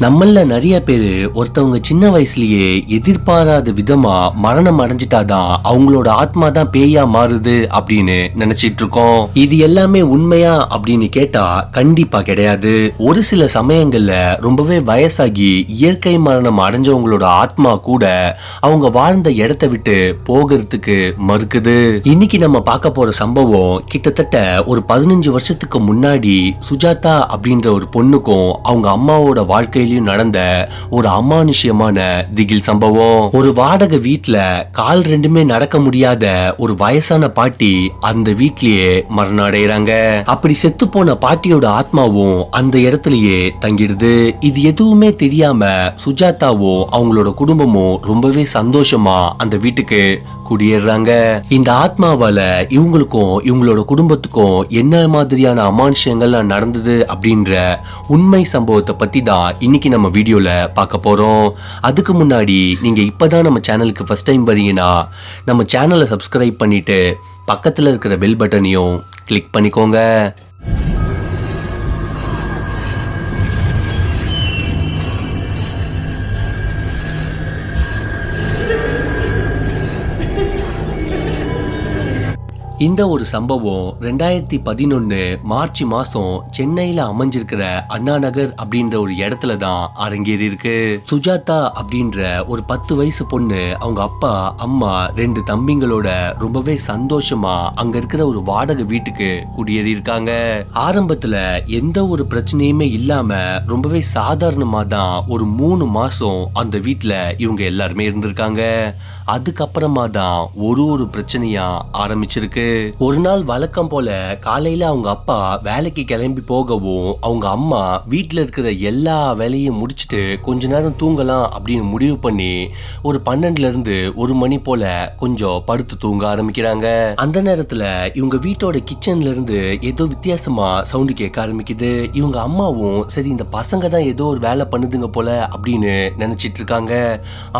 நம்மள நிறைய பேர் ஒருத்தவங்க சின்ன வயசுலயே எதிர்பாராத விதமா மரணம் அடைஞ்சிட்டாதான் அவங்களோட ஆத்மா தான் பேயா மாறுது அப்படின்னு நினைச்சிட்டு இருக்கோம் இது எல்லாமே உண்மையா அப்படின்னு கேட்டா கண்டிப்பா கிடையாது. ஒரு சில சமயங்கள்ல ரொம்பவே வயசாகி இயற்கை மரணம் அடைஞ்சவங்களோட ஆத்மா கூட அவங்க வாழ்ந்த இடத்த விட்டு போகிறதுக்கு மறுக்குது. இன்னைக்கு நம்ம பார்க்க போற சம்பவம் கிட்டத்தட்ட ஒரு பதினஞ்சு வருஷத்துக்கு முன்னாடி சுஜாதா அப்படின்ற ஒரு பொண்ணுக்கும் அவங்க அம்மாவோட வாழ்க்கை வாழ்க்கையிலயும் நடந்த ஒரு அமானுஷ்யமான திகில் சம்பவம். ஒரு வாடகை வீட்டுல கால் ரெண்டுமே நடக்க முடியாத ஒரு வயசான பாட்டி அந்த வீட்லயே மரணம் அடைகிறாங்க அப்படி செத்து போன பாட்டியோட ஆத்மாவும் அந்த இடத்துலயே தங்கிடுது. இது எதுவுமே தெரியாம சுஜாதாவும் அவங்களோட குடும்பமும் ரொம்பவே சந்தோஷமா அந்த வீட்டுக்கு குடியேறாங்க. இந்த ஆத்மாவால இவங்களுக்கும் இவங்களோட குடும்பத்துக்கும் என்ன மாதிரியான அமானுஷங்கள்லாம் நடந்தது அப்படின்ற உண்மை சம்பவத்தை பத்தி தான் இன்னைக்கு நம்ம வீடியோல பார்க்க போறோம். அதுக்கு முன்னாடி நீங்க இப்பதான் நம்ம சேனலுக்கு ஃபஸ்ட் டைம் வரீங்கன்னா நம்ம சேனலை சப்ஸ்கிரைப் பண்ணிட்டு பக்கத்துல இருக்கிற பெல் பட்டனையும் கிளிக் பண்ணிக்கோங்க. இந்த ஒரு சம்பவம் ரெண்டாயிரத்தி பதினொன்னு மார்ச் மாசம் சென்னையில அமைஞ்சிருக்கிற அண்ணா நகர் அப்படின்ற ஒரு இடத்துல தான் அரங்கேறி இருக்கு. சுஜாதா அப்படின்ற ஒரு பத்து வயசு பொண்ணு அவங்க அப்பா அம்மா ரெண்டு தம்பிங்களோட ரொம்பவே சந்தோஷமா அங்க இருக்கிற ஒரு வாடகை வீட்டுக்கு குடியேறி இருக்காங்க. ஆரம்பத்துல எந்த ஒரு பிரச்சனையுமே இல்லாம ரொம்பவே சாதாரணமா தான் ஒரு மூணு மாசம் அந்த வீட்டுல இவங்க எல்லாருமே இருந்திருக்காங்க. அதுக்கப்புறமா தான் ஒரு ஒரு பிரச்சனையா ஆரம்பிச்சிருக்கு. ஒரு நாள் வழக்கம் போல காலையில அவங்க அப்பா வேலைக்கு கிளம்பி போகவும் அவங்க அம்மா வீட்டில் இருக்கிற எல்லா வேலையும் முடிச்சுட்டு கொஞ்ச நேரம் தூங்கலாம் அப்படின்னு முடிவு பண்ணி ஒரு பன்னெண்டுல இருந்து ஒரு மணி போல கொஞ்சம் படுத்து தூங்க ஆரம்பிக்கிறாங்க. அந்த நேரத்துல இவங்க வீட்டோட கிச்சன்ல இருந்து ஏதோ வித்தியாசமா சவுண்டு கேட்க ஆரம்பிக்குது. இவங்க அம்மாவும் சரி இந்த பசங்க தான் ஏதோ ஒரு வேலை பண்ணுதுங்க போல அப்படின்னு நினைச்சிட்டு இருக்காங்க.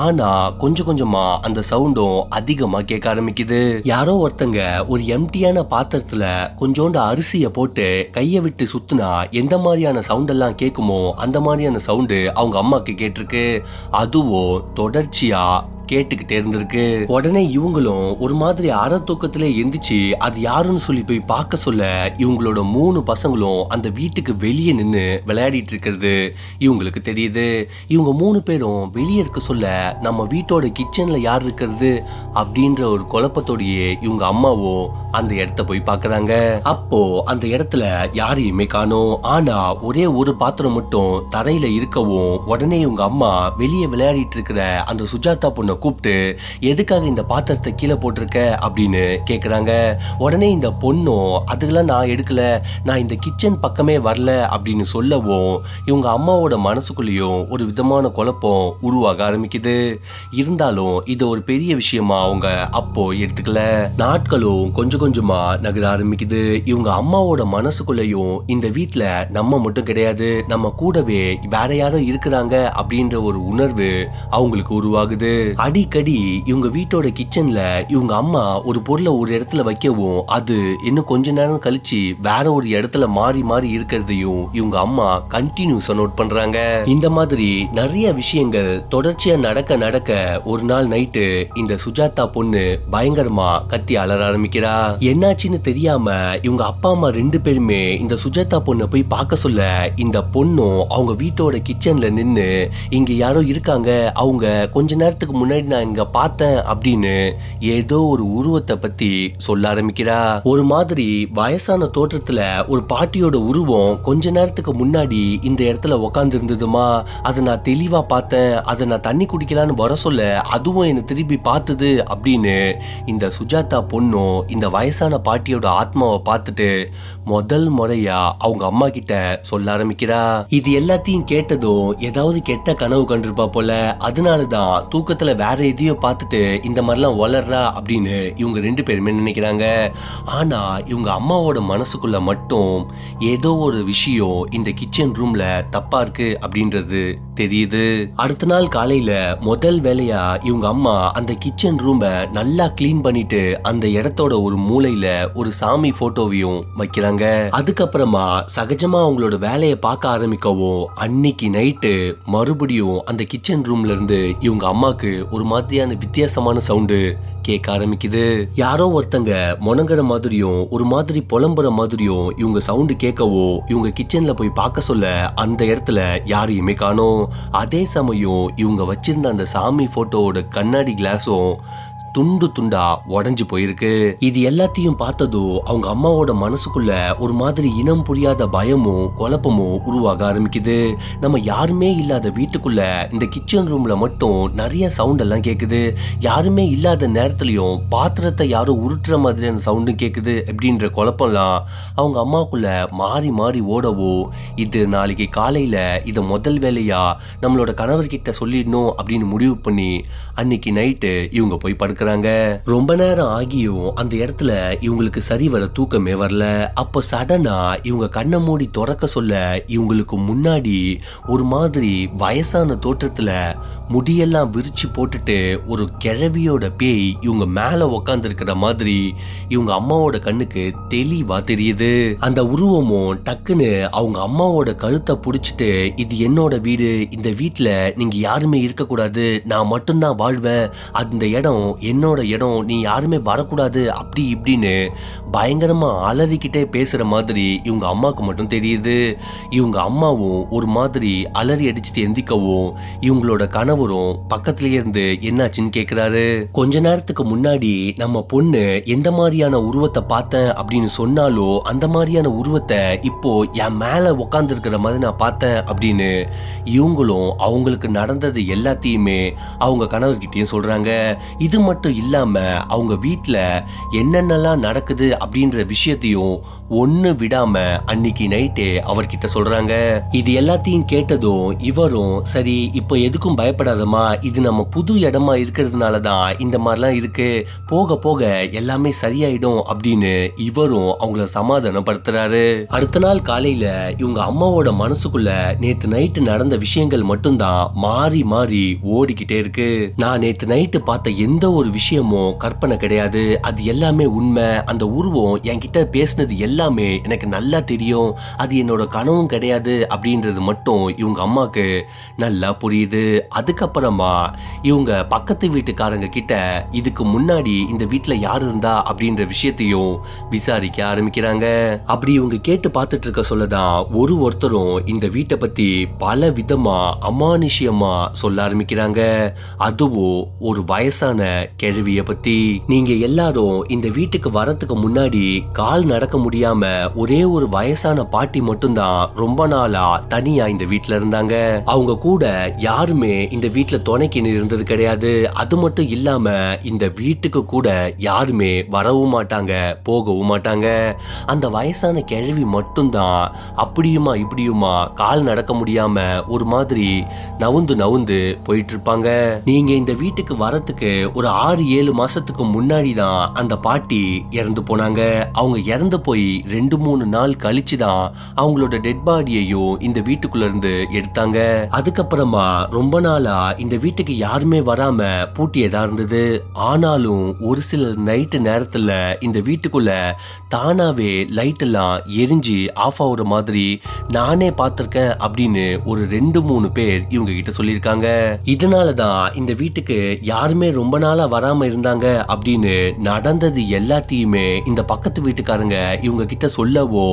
ஆனா கொஞ்சம் கொஞ்சமா அந்த சவுண்டும் அதிகமா கேட்க ஆரம்பிக்குது. யாரோ ஒருத்தங்க ஒரு ஒரு எம்டியான பாத்திரத்துல கொஞ்சோண்டு அரிசியை போட்டு கையை விட்டு சுத்துனா எந்த மாதிரியான சவுண்ட் எல்லாம் கேட்குமோ அந்த மாதிரியான சவுண்டு அவங்க அம்மாக்கு கேட்டிருக்கு. அதுவும் தொடர்ச்சியா கேட்டுக்கிட்டே இருந்திருக்கு. உடனே இவங்களும் ஒரு மாதிரி அற தூக்கத்துல எந்திரிச்சு அது யாருன்னு சொல்லி போய் பார்க்க சொல்ல இவங்களோட மூணு பசங்களும் அந்த வீட்டுக்கு வெளியே நின்று விளையாடிட்டு இருக்கிறது. இவங்களுக்கு தெரியுது. இவங்க மூணு பேரும் வெளியே இருக்க சொல்ல நம்ம வீட்டோட கிச்சன்ல யார் இருக்கிறது? அப்படின்ற ஒரு குழப்பத்தோடயே இவங்க அம்மாவும் அந்த இடத்த போய் பார்க்குறாங்க. அப்போ அந்த இடத்துல யாரையுமே காணோம். ஆனா ஒரே ஒரு பாத்திரம் மட்டும் தரையில இருக்கவும் உடனே இவங்க அம்மா வெளியே விளையாடிட்டு இருக்கிற அந்த சுஜாதா பொண்ணை கூப்பிட்டு எதுக்காக இந்த பாத்திரத்தை கீழே போட்டிருக்க? அப்படின்னு கேட்குறாங்க உடனே இந்த பொண்ணும் அதுக்கெல்லாம் நான் எடுக்கல. நான் இந்த கிச்சன் பக்கமே வரல. அப்படின்னு சொல்லவும் இவங்க அம்மாவோட மனசுக்குள்ளேயும் ஒரு விதமான குழப்பம் உருவாக ஆரம்பிக்குது. இருந்தாலும் இது ஒரு பெரிய விஷயமா அவங்க அப்போ எடுத்துக்கல. நாட்களும் கொஞ்சம் கொஞ்சமா நகர ஆரம்பிக்குது. இவங்க அம்மாவோட மனசுக்குள்ளேயும் இந்த வீட்ல நம்ம மட்டும் கிடையாது. நம்ம கூடவே வேற யாரும் இருக்கிறாங்க. அப்படின்ற ஒரு உணர்வு அவங்களுக்கு உருவாகுது. அடிக்கடி இவங்க வீட்டோட கிச்சன்ல இவங்க அம்மா ஒரு பொருளை ஒரு இடத்துல வைக்கவும் அது இன்னும் கொஞ்ச நேரம் கழிச்சு வேற ஒரு இடத்துல மாறி மாறி இருக்கிறதையும் இவங்க அம்மா கண்டினியூஸா நோட் பண்றாங்க. இந்த மாதிரி நிறைய விஷயங்கள் தொடர்ச்சியா நடக்க நடக்க ஒரு நாள் நைட்டு இந்த சுஜாதா பொண்ணு பயங்கரமா கத்தி அலற ஆரம்பிக்கிறா. என்னாச்சுன்னு தெரியாம இவங்க அப்பா அம்மா ரெண்டு பேருமே இந்த சுஜாதா பொண்ணை போய் பார்க்க சொல்ல இந்த பொண்ணும் அவங்க வீட்டோட கிச்சன்ல நின்னு இங்க யாரோ இருக்காங்க அவங்க கொஞ்ச நேரத்துக்கு முன்னாடி நான் இங்க பார்த்தேன் அப்படின்னு ஏதோ ஒரு உருவத்தை பத்தி சொல்ல ஆரம்பிக்கிறா. ஒரு மாதிரி வயசான தோற்றத்துல ஒரு பாட்டியோட உருவம் கொஞ்ச நேரத்துக்கு முன்னாடி இந்த இடத்துல உக்காந்து இருந்ததுமா அதை நான் தெளிவா பார்த்தேன். அதை நான் தண்ணி குடிக்கலான்னு வர சொல்ல அதுவும் என்னை திருப்பி பார்த்தது அப்படின்னு இந்த சுஜாதா பொண்ணும் இந்த வயசான பாட்டியோட ஆத்மாவை பார்த்துட்டு முதல் முறையா அவங்க அம்மா கிட்ட சொல்ல ஆரம்பிக்கிறா. இது எல்லாத்தையும் கேட்டதும் ஏதாவது கெட்ட கனவு கண்டிருப்பா போல. அதனாலதான் தூக்கத்துல வேற எதையோ பார்த்துட்டு இந்த மாதிரிலாம் வளர்றா அப்படின்னு இவங்க ரெண்டு பேருமே நினைக்கிறாங்க. ஆனா இவங்க அம்மாவோட மனசுக்குள்ள மட்டும் ஏதோ ஒரு விஷயம் இந்த கிச்சன் ரூம்ல தப்பா இருக்கு அப்படின்றது தெரியுது. அடுத்த நாள் காலையில முதல் வேலையா இவங்க அம்மா அந்த கிச்சன் ரூமை நல்லா கிளீன் பண்ணிட்டு அந்த இடத்தோட ஒரு மூலையில ஒரு சாமி போட்டோவையும் வைக்கிறாங்க. அதுக்கப்புறமா சகஜமா அவங்களோட வேலையை பார்க்க ஆரம்பிக்கவும் அன்னைக்கு நைட்டு மறுபடியும் அந்த கிச்சன் ரூம்ல இருந்து இவங்க அம்மாக்கு ஒரு மாதிரியான வித்தியாசமான சவுண்டு கேட்க ஆரம்பிக்குது. யாரோ ஒருத்தங்க முணங்குற மாதிரியும் ஒரு மாதிரி புலம்புற மாதிரியும் இவங்க சவுண்டு கேட்கவோ இவங்க கிச்சன்ல போய் பார்க்க சொல்ல அந்த இடத்துல யாரையுமே காணோம். அதே சமயம் இவங்க வச்சிருந்த அந்த சாமி ஃபோட்டோவோட கண்ணாடி கிளாஸும் துண்டு துண்டா உடஞ்சு போயிருக்கு. இது எல்லாத்தையும் பார்த்ததும் அவங்க அம்மாவோட மனசுக்குள்ள ஒரு மாதிரி இனம் புரியாத பயமும் குழப்பமும் உருவாக ஆரம்பிக்குது. நம்ம யாருமே இல்லாத வீட்டுக்குள்ள இந்த கிச்சன் ரூம்ல மட்டும் நிறைய சவுண்ட் எல்லாம் கேக்குது. யாருமே இல்லாத நேரத்துலயும் பாத்திரத்தை யாரோ உருட்டுற மாதிரியான சவுண்டும் கேக்குது அப்படின்ற குழப்பம்லாம் அவங்க அம்மாக்குள்ள மாறி மாறி ஓடவோ இது நாளைக்கு காலையில இதை முதல் வேலையா நம்மளோட கணவர்கிட்ட சொல்லிடணும் அப்படின்னு முடிவு பண்ணி அன்னைக்கு நைட்டு இவங்க போய் பாக்குறாங்க ரொம்ப நேரம் ஆகியும் அந்த இடத்துல இவங்களுக்கு சரி வர தூக்கமே வரல. அப்ப சடனா இவங்க கண்ணை மூடி துறக்க சொல்ல இவங்களுக்கு முன்னாடி ஒரு மாதிரி வயசான தோற்றத்துல முடியெல்லாம் விரிச்சு போட்டுட்டு ஒரு கிழவியோட பேய் இவங்க மேல உக்காந்துருக்கிற மாதிரி இவங்க அம்மாவோட கண்ணுக்கு தெளிவா தெரியுது. அந்த உருவமும் டக்குன்னு அவங்க அம்மாவோட கழுத்தை புடிச்சிட்டு இது என்னோட வீடு. இந்த வீட்டுல நீங்க யாருமே இருக்கக்கூடாது. நான் மட்டும்தான் வாழ்வேன். அந்த இடம் என்னோட இடம் நீ யாருமே வரக்கூடாது அப்படி இப்படின்னு பயங்கரமா அலறிக்கிட்டே பேசுற மாதிரி இவங்க அம்மாவுக்கு மட்டும் தெரியுது. இவங்க அம்மாவும் ஒரு மாதிரி அலறி அடிச்சுட்டு எந்திக்கவும் இவங்களோட கணவரும் பக்கத்துலயே இருந்து என்னாச்சுன்னு கேக்குறாரு. கொஞ்ச நேரத்துக்கு முன்னாடி நம்ம பொண்ணு எந்த மாதிரியான உருவத்தை பார்த்தேன் அப்படின்னு சொன்னாலோ அந்த மாதிரியான உருவத்தை இப்போ என் மேல உக்காந்து இருக்கிற மாதிரி நான் பார்த்தேன் அப்படின்னு இவங்களும் அவங்களுக்கு நடந்தது எல்லாத்தையுமே அவங்க கணவர்கிட்டயும் சொல்றாங்க. இது மட்டும் இல்லாம அவங்க வீட்டில் என்னென்னலாம் நடக்குது அப்படின்ற விஷயத்தையும் ஒண்ணு விடாம அன்னைக்கு நைட்டே அவர்கிட்ட சொல்றாங்க. இது எல்லாத்தையும் கேட்டதும் இவரும் சரி இப்போ எதுக்கும் பயப்படாதமா இது நம்ம புது இடமா இருக்கிறதுனால தான் இந்த மாதிரிலாம் இருக்கு. போக போக எல்லாமே சரியாயிடும் அப்படின்னு இவரும் அவங்கள சமாதானப்படுத்துறாரு. அடுத்த நாள் காலையில இவங்க அம்மாவோட மனசுக்குள்ள நேத்து நைட்டு நடந்த விஷயங்கள் மட்டும்தான் மாறி மாறி ஓடிக்கிட்டே இருக்கு. நான் நேத்து நைட்டு பார்த்த எந்த ஒரு விஷயமும் கற்பனை கிடையாது. அது எல்லாமே உண்மை. அந்த உருவம் என்கிட்ட பேசினது எல்லாமே எனக்கு நல்லா தெரியும். அது என்னோட கனவும் கிடையாது அப்படின்றது மட்டும் இவங்க அம்மாவுக்கு நல்லா புரியுது. அதுக்கப்புறமா இவங்க பக்கத்து வீட்டுக்காரங்க கிட்ட இதுக்கு முன்னாடி இந்த வீட்டில் யார் இருந்தா? அப்படின்ற விஷயத்தையும் விசாரிக்க ஆரம்பிக்கிறாங்க. அப்படி இவங்க கேட்டு பார்த்துட்டு இருக்க சொல்லதான் ஒரு ஒருத்தரும் இந்த வீட்டை பத்தி பல விதமா அமானுஷியமா சொல்ல ஆரம்பிக்கிறாங்க. அதுவும் ஒரு வயசான கேள்விய பத்தி நீங்க எல்லாரும் இந்த வீட்டுக்கு வரத்துக்கு முன்னாடி கால் நடக்க முடியாம ஒரே ஒரு வயசான பாட்டி மட்டும்தான் ரொம்ப நாளா தனியா இந்த வீட்ல இருந்தாங்க. அவங்க கூட யாருமே இந்த வீட்டுல துணைக்கு இருந்தது கிடையாது. அது மட்டும் இல்லாம இந்த வீட்டுக்கு கூட யாருமே வரவும் மாட்டாங்க போகவும் மாட்டாங்க. அந்த வயசான கிழவி மட்டும்தான் அப்படியுமா இப்படியுமா கால் நடக்க முடியாம ஒரு மாதிரி நவுந்து நவுந்து போயிட்டு இருப்பாங்க. நீங்க இந்த வீட்டுக்கு வரத்துக்கு ஒரு ஆறு ஏழு மாசத்துக்கு முன்னாடி தான் அந்த பாட்டி இறந்து போனாங்க. அவங்க இறந்து போய் ரெண்டு மூணு நாள் கழிச்சு தான் அவங்களோட டெட் பாடியையும் இந்த வீட்டுக்குள்ள இருந்து எடுத்தாங்க. அதுக்கப்புறமா ரொம்ப நாளா இந்த வீட்டுக்கு யாருமே வராம பூட்டியதா இருந்தது. ஆனாலும் ஒரு சில நைட்டு நேரத்துல இந்த வீட்டுக்குள்ள தானாவே லைட் எல்லாம் எரிஞ்சு ஆஃப் ஆகுற மாதிரி நானே பார்த்துருக்கேன் அப்படின்னு ஒரு ரெண்டு மூணு பேர் இவங்க கிட்ட சொல்லியிருக்காங்க. இதனால தான் இந்த வீட்டுக்கு யாருமே ரொம்ப நாளா வராம இருந்தாங்க அப்படின்னு நடந்தது எல்லாத்தையுமே இந்த பக்கத்து வீட்டுக்காரங்க இவங்க கிட்ட சொல்லவோ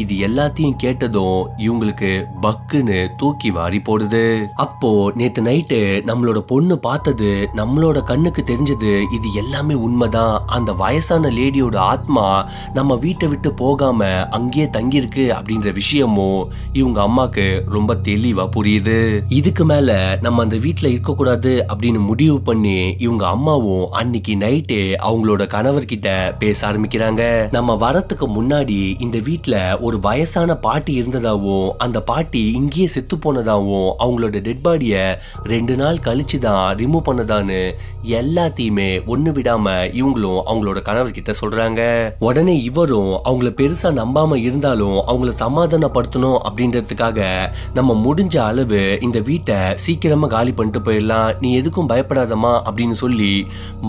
இது எல்லாத்தையும் கேட்டதும் இவங்களுக்கு பக்குன்னு தூக்கி வாரி போடுது. அப்போ நேத்து நைட்டு நம்மளோட பொண்ணு பார்த்தது நம்மளோட கண்ணுக்கு தெரிஞ்சது இது எல்லாமே உண்மைதான். அந்த வயசான லேடியோட ஆத்மா நம்ம வீட்டை விட்டு போகாம அங்கேயே தங்கியிருக்கு அப்படின்ற விஷயமும் இவங்க அம்மாக்கு ரொம்ப தெளிவா புரியுது. இதுக்கு மேல நம்ம அந்த வீட்டுல இருக்கக்கூடாது அப்படின்னு முடிவு பண்ணி இவங்க அம்மா அம்மாவும் அன்னைக்கு நைட்டு அவங்களோட கணவர்கிட்ட பேச ஆரம்பிக்கிறாங்க. நம்ம வரத்துக்கு முன்னாடி இந்த வீட்டுல ஒரு வயசான பாட்டி இருந்ததாவும் அந்த பாட்டி இங்கேயே செத்து போனதாவும் அவங்களோட டெட் பாடிய ரெண்டு நாள் கழிச்சு தான் ரிமூவ் பண்ணதான்னு எல்லாத்தையுமே ஒண்ணு விடாம இவங்களும் அவங்களோட கணவர்கிட்ட சொல்றாங்க. உடனே இவரும் அவங்கள பெருசா நம்பாம இருந்தாலும் அவங்கள சமாதானப்படுத்தணும் அப்படின்றதுக்காக நம்ம முடிஞ்ச அளவு இந்த வீட்டை சீக்கிரமா காலி பண்ணிட்டு போயிடலாம். நீ எதுக்கும் பயப்படாதமா அப்படின்னு சொல்லி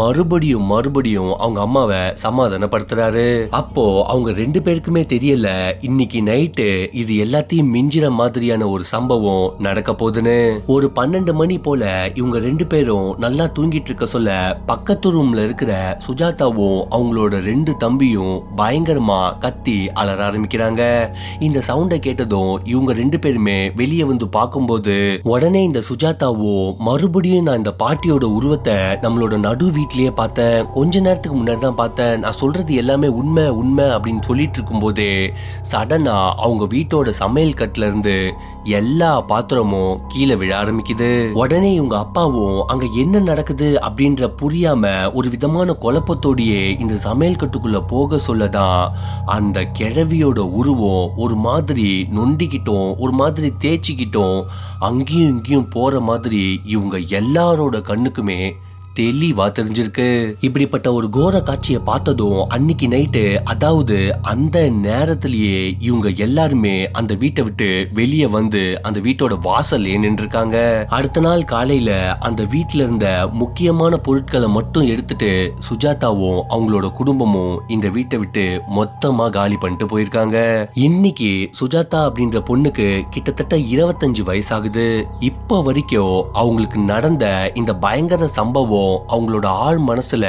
மறுபடியும் மறுபடியும் அவங்க அம்மாவை சமாதானப்படுத்துறாரு. அப்போ அவங்க ரெண்டு பேருக்குமே தெரியல இன்னைக்கு நைட்டு இது எல்லாத்தையும் மிஞ்சிற மாதிரியான ஒரு சம்பவம் நடக்க போகுதுன்னு. ஒரு பன்னெண்டு மணி போல இவங்க ரெண்டு பேரும் நல்லா தூங்கிட்டு இருக்க சொல்ல பக்கத்து ரூம்ல இருக்கிற சுஜாதாவும் அவங்களோட ரெண்டு தம்பியும் பயங்கரமா கத்தி அலற ஆரம்பிக்கிறாங்க. இந்த சவுண்டை கேட்டதும் இவங்க ரெண்டு பேருமே வெளியே வந்து பார்க்கும்போது உடனே இந்த சுஜாதாவும் மறுபடியும் நான் இந்த பாட்டியோட உருவத்தை நம்மளோட நடு வீட்லயே பார்த்தேன் கொஞ்ச நேரத்துக்கு முன்னாடி தான் பார்த்தேன் நான் சொல்றது எல்லாமே உண்மை உண்மை அப்படின்னு சொல்லிட்டு இருக்கும்போது சடனா அவங்க வீட்டோட சமையல் கட்டுல இருந்து எல்லா பாத்திரமும் கீழே விழ ஆரம்பிக்குது. உடனே இவங்க அப்பாவும் அங்க என்ன நடக்குது? அப்படின்ற புரியாம ஒரு விதமான குழப்பத்தோடையே இந்த சமையல் கட்டுக்குள்ள போக சொல்லதான் அந்த கிழவியோட உருவம் ஒரு மாதிரி நொண்டிக்கிட்டோம் ஒரு மாதிரி தேய்ச்சிக்கிட்டோம் அங்கேயும் இங்கேயும் போற மாதிரி இவங்க எல்லாரோட கண்ணுக்குமே தெளிவா தெரிஞ்சிருக்கு. இப்படிப்பட்ட ஒரு கோர காட்சியை பார்த்ததும் அன்னைக்கு நைட்டு அதாவது அந்த நேரத்திலேயே இவங்க எல்லாருமே அந்த வீட்டை விட்டு வெளியே வந்து அந்த வீட்டோட வாசல்லே நின்றுருக்காங்க. அடுத்த நாள் காலையில அந்த வீட்டுல இருந்த முக்கியமான பொருட்களை மட்டும் எடுத்துட்டு சுஜாதாவும் அவங்களோட குடும்பமும் இந்த வீட்டை விட்டு மொத்தமா காலி பண்ணிட்டு போயிருக்காங்க. இன்னைக்கு சுஜாதா அப்படின்ற பொண்ணுக்கு கிட்டத்தட்ட இருபத்தஞ்சு வயசாகுது. இப்போ வரைக்கும் அவங்களுக்கு நடந்த இந்த பயங்கர சம்பவம் அவங்களோட ஆள் மனசுல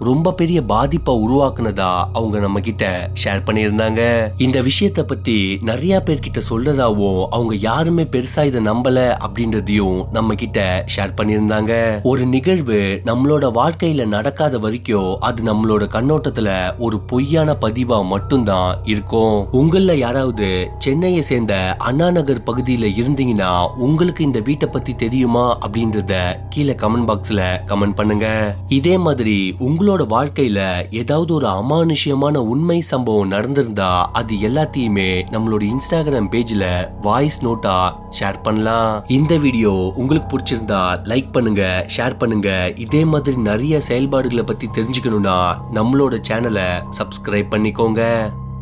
ரொம்ப பெரிய பாதிப்பை உருவாக்குனதா அவங்க நம்ம கிட்ட ஷேர் பண்ணியிருந்தாங்க. இந்த விஷயத்தை பத்தி நிறைய பேர்கிட்ட சொல்றதாவும் அவங்க யாருமே பெருசா இதை நம்பல அப்படின்றதையும் நம்ம கிட்ட ஷேர் பண்ணியிருந்தாங்க. ஒரு நிகழ்வு நம்மளோட வாழ்க்கையில நடக்காத வரைக்கும் அது நம்மளோட கண்ணோட்டத்துல ஒரு பொய்யான பதிவா மட்டும்தான் இருக்கும். உங்கள யாராவது சென்னையை சேர்ந்த அண்ணா நகர் பகுதியில இருந்தீங்கன்னா உங்களுக்கு இந்த வீட்டை பத்தி தெரியுமா அப்படின்றத கீழே கமெண்ட் பாக்ஸ்ல கமெண்ட் பண்ணுங்க. இதே மாதிரி உங்களோட வாழ்க்கையில ஏதாவது ஒரு அமானுஷ்யமான உண்மை சம்பவம் நடந்திருந்தா அது எல்லாத்தையுமே நம்மளோட இன்ஸ்டாகிராம் பேஜ்ல வாய்ஸ் நோட்டா ஷேர் பண்ணலாம். இந்த வீடியோ உங்களுக்கு பிடிச்சிருந்தா லைக் பண்ணுங்க ஷேர் பண்ணுங்க. இதே மாதிரி நிறைய செயல்பாடுகளை பத்தி தெரிஞ்சுக்கணும்னா நம்மளோட சேனலை சப்ஸ்கிரைப் பண்ணிக்கோங்க.